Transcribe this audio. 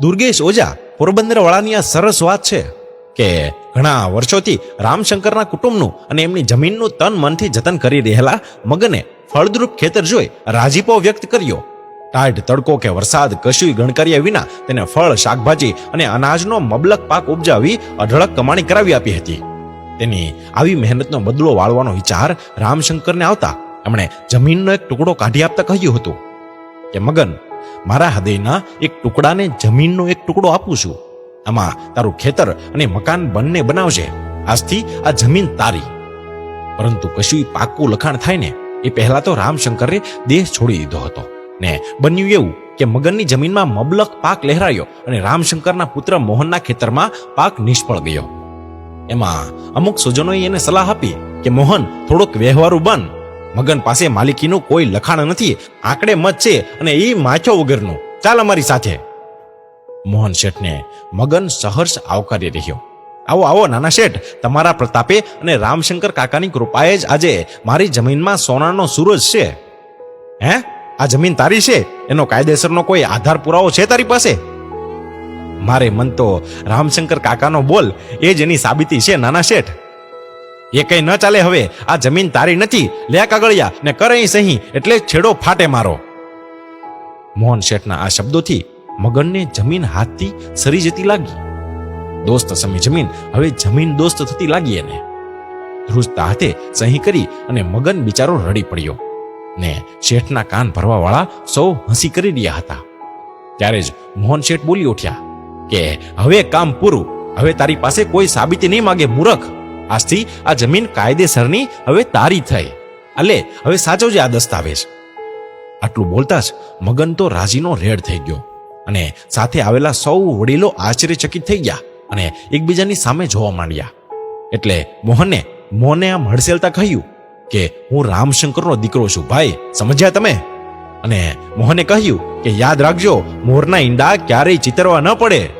દુર્ગેશ ઓઝા પોરબંદરવાળાની આ સરસ વાત છે કે ઘણા વર્ષોથી રામશંકરના કુટુંબનું અને એમની જમીનનું તન મનથી જતન કરી રહેલા મગને ફળદ્રુપ ખેતર જોઈ રાજીપો વ્યક્ત કર્યો. ટાઢ તડકો કે વરસાદ કશુંય ગણકાર્યા વિના તેને ફળ, શાકભાજી અને અનાજનો મબલક પાક ઉપજાવી અઢળક કમાણી કરાવી આપી હતી. તેની આવી મહેનતનો બદલો વાળવાનો વિચાર રામશંકરને આવતા એમણે જમીનનો એક ટુકડો કાઢી આપતા કહ્યું હતું કે, મગન મારા હૃદયના એક ટુકડાને જમીનનો એક ટુકડો આપું છું. આમાં તારું ખેતર અને મકાન બંને બનાવજે. આજથી આ જમીન તારી. પરંતુ કશું પાકું લખાણ થાય ને, એ પહેલા તો રામશંકરે દેહ છોડી દીધો હતો. ને બન્યું એવું કે મગનની જમીનમાં મબલક પાક લહેરાયો અને રામશંકરના પુત્ર મોહનના ખેતરમાં પાક નિષ્ફળ ગયો. એમાં અમુક સ્વજનોએ એને સલાહ આપી કે, મોહન, થોડોક વ્યવહારુ બન. મગન પાસે માલિકીનું કોઈ લખાણ નથી, આંકડે મત છે અને એ માછો વગરનું. ચાલ અમારી સાથે. મોહન શેઠને મગન સહર્ષ આવકારી રહ્યો. આવો આવો, નાના શેઠ, તમારા પ્રતાપે અને રામશંકર કાકાની કૃપાએ જ આજે મારી જમીનમાં સોનાનો સૂરજ છે. હે? આ જમીન તારી છે? એનો કાયદેસરનો કોઈ આધાર પુરાવો છે તારી પાસે? મારે મન તો રામશંકર કાકાનો બોલ, એ જ એની સાબિતી છે, નાના શેઠ. એ કઈ ન ચાલે હવે, આ જમીન તારી નથી, લે કાગળિયા ને કરે સહી, એટલે છેડો ફાટે મારો. મોહન શેઠના આ શબ્દોથી મગનને જમીન હાથથી સરી જતી લાગી. દોસ્ત સમી જમીન, હવે જમીન દોસ્ત થતી લાગી એને. ધ્રુજતા હાથે સહી કરી અને મગન બિચારો રડી પડ્યો ને શેઠના કાન ભરવા વાળા સૌ હસી કરી રહ્યા હતા. ત્યારે જ મોહન શેઠ બોલી ઉઠ્યા કે, હવે કામ પૂરું, હવે તારી પાસે કોઈ સાબિતી નહીં માગે, મૂરખ. આજથી આ જમીન કાયદેસરની હવે તારી થઈ. અલે, હવે સાચવજે આ દસ્તાવેજ. આટલું બોલતા જ મગન તો રાજીનો રેડ થઈ ગયો અને સાથે આવેલા સૌ વડીલો આશ્ચર્યચકિત થઈ ગયા અને એકબીજાની સામે જોવા માંડ્યા. એટલે મોહને મોહને આમ હડસેલતા કહ્યું કે, હું રામશંકરનો દીકરો છું, ભાઈ, સમજ્યા તમે? અને મોહને કહ્યું કે, યાદ રાખજો, મોરના ઈંડા ક્યારેય ચિતરવા ન પડે.